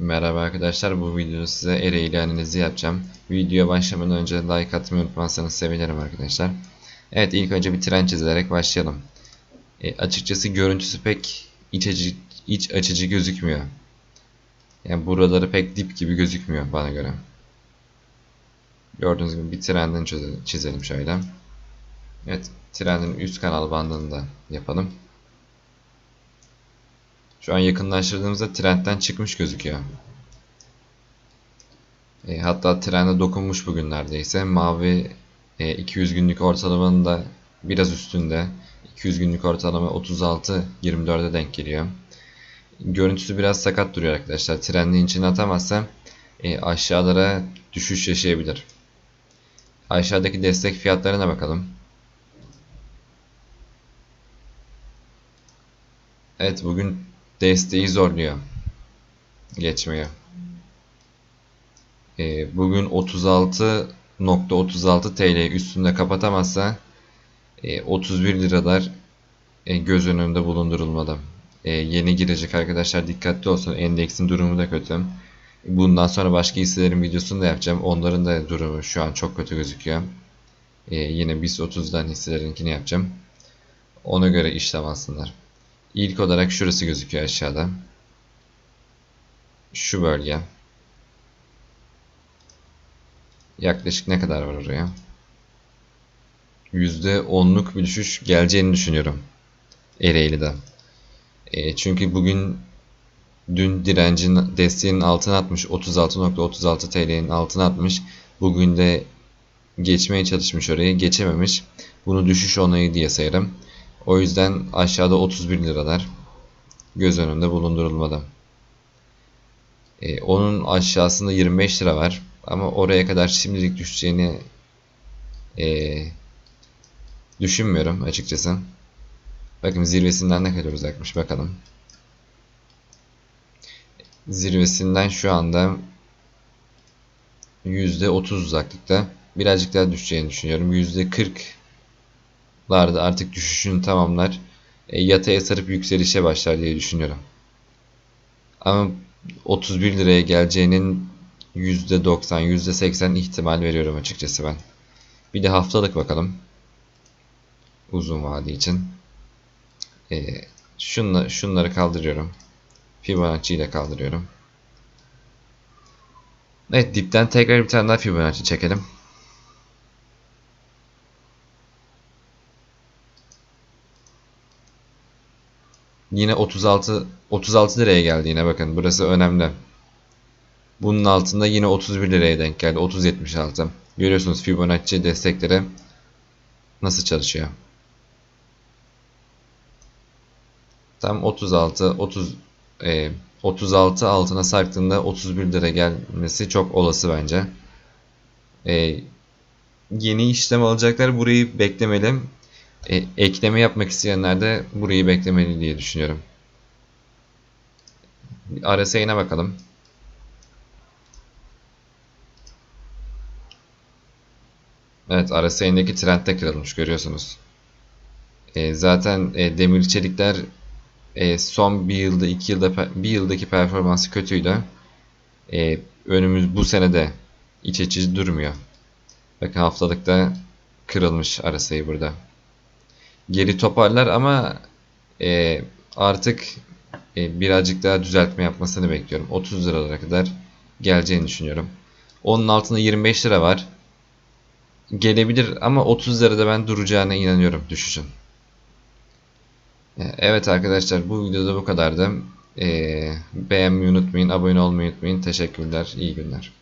Merhaba arkadaşlar bu videoda size Ereğli analizi yapacağım. Videoya başlamadan önce like atmayı unutmazsanız sevinirim arkadaşlar. Evet ilk önce bir tren çizerek başlayalım. E, açıkçası görüntüsü pek iç açıcı, iç açıcı gözükmüyor. Yani buraları pek dip gibi gözükmüyor bana göre. Gördüğünüz gibi bir trenden çizelim şöyle. Evet trenin üst kanal bandını da yapalım. Şu an yakınlaştırdığımızda trendten çıkmış gözüküyor. E, hatta trende dokunmuş bugün neredeyse. Mavi e, 200 günlük ortalamanın da biraz üstünde. 200 günlük ortalama 36-24'e denk geliyor. Görüntüsü biraz sakat duruyor arkadaşlar. Trendin içine atamazsa e, aşağılara düşüş yaşayabilir. Aşağıdaki destek fiyatlarına bakalım. Evet bugün desteği zorluyor. Geçmeye. Ee, bugün 36.36 TL üstünde kapatamazsa e, 31 liralar e, göz önünde bulundurulmalı. E, yeni girecek arkadaşlar dikkatli olsun. Endeksin durumu da kötü. Bundan sonra başka hisselerin videosunu da yapacağım. Onların da durumu şu an çok kötü gözüküyor. E, yine BIST 30'dan hisselerinkini yapacağım. Ona göre işlem alsınlar. İlk olarak şurası gözüküyor aşağıda. Şu bölge. Yaklaşık ne kadar var oraya? %10'luk bir düşüş geleceğini düşünüyorum. Ereğli'de. E, çünkü bugün dün direncin desteğinin altına atmış 36.36 TL'nin altına atmış. Bugün de geçmeye çalışmış orayı geçememiş. Bunu düşüş onayı diye sayarım. O yüzden aşağıda 31 liralar göz önünde bulundurulmadı. Ee, onun aşağısında 25 lira var. Ama oraya kadar şimdilik düşeceğini e, düşünmüyorum açıkçası. Bakın zirvesinden ne kadar uzakmış bakalım. Zirvesinden şu anda %30 uzaklıkta. Birazcık daha düşeceğini düşünüyorum. %40 larda artık düşüşünü tamamlar. E, yataya sarıp yükselişe başlar diye düşünüyorum. Ama 31 liraya geleceğinin %90, %80 ihtimal veriyorum açıkçası ben. Bir de haftalık bakalım. Uzun vade için. E, şunla, şunları kaldırıyorum. Fibonacci ile kaldırıyorum. Evet dipten tekrar bir tane daha Fibonacci çekelim. Yine 36 36 liraya geldi yine bakın burası önemli. Bunun altında yine 31 liraya denk geldi. 30.76. Görüyorsunuz Fibonacci destekleri nasıl çalışıyor. Tam 36 30 e, 36 altına sarktığında 31 lira gelmesi çok olası bence. E, yeni işlem alacaklar burayı beklemeli. E, ekleme yapmak isteyenler de burayı beklemeli diye düşünüyorum. RSI'ne bakalım. Evet RSI'ndeki trend de kırılmış görüyorsunuz. E, zaten e, demir çelikler e, son bir yılda iki yılda bir yıldaki performansı kötüydü. E, önümüz bu senede iç açıcı durmuyor. Bakın haftalıkta kırılmış RSI burada geri toparlar ama e, artık e, birazcık daha düzeltme yapmasını bekliyorum. 30 liralara kadar geleceğini düşünüyorum. Onun altında 25 lira var. Gelebilir ama 30 lirada ben duracağına inanıyorum düşüşün. E, evet arkadaşlar bu videoda bu kadardı. Ee, beğenmeyi unutmayın, abone olmayı unutmayın. Teşekkürler, iyi günler.